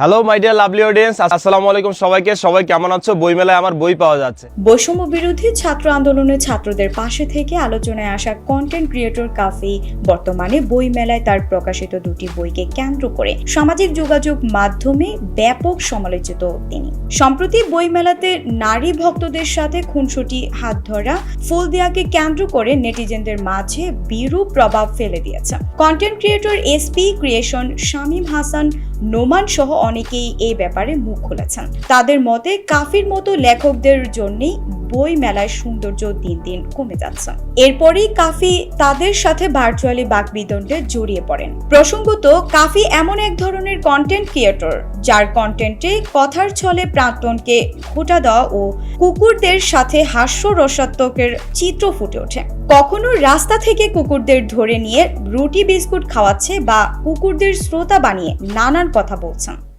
Hello my dear lovely audience আসসালামু আলাইকুম সবাইকে। সবাই কেমন আছো? বইমেলায় আমার বই পাওয়া যাচ্ছে। বৈষম্য বিরোধী ছাত্র আন্দোলনে ছাত্রদের পাশে থেকে আলোচনায় আসা কন্টেন্ট ক্রিয়েটর কাফি বর্তমানে বই মেলায় তার প্রকাশিত দুটি বইকে কেন্দ্র করে সামাজিক যোগাযোগ মাধ্যমে ব্যাপক সমালোচিত তিনি। সম্প্রতি বই মেলাতে নারী ভক্তদের সাথে খুনসুটি, হাত ধরা, ফুল দেয়াকে কেন্দ্র করে নেটিজেনদের মাঝে বিরূপ প্রভাব ফেলে দিয়েছে। Content creator SP creation Shamim Hasan Noman সহ অনেকেই এই ব্যাপারে মুখ খুলেছেন। তাদের মতে কাফির মতো লেখকদের জন্যই বই মেলায় সৌন্দর্য দিন দিন কমে যাচ্ছে। এরপরেই কাফি তাদের সাথে ভার্চুয়ালি বাকবিদণ্ডে জড়িয়ে পড়েন। প্রসঙ্গত, কাফি এমন এক ধরনের কন্টেন্ট ক্রিয়েটর যার কন্টেন্টে কথার ছলে প্রাক্তনকে খোটা দেওয়া ও কুকুরদের সাথে হাস্যরসাত্মকের চিত্র ফুটে ওঠে। কখনো রাস্তা থেকে কুকুরদের ধরে নিয়ে রুটি, বিস্কুট খাওয়াচ্ছে বা কুকুরদের শ্রোতা বানিয়ে নানান কথা বলছেন।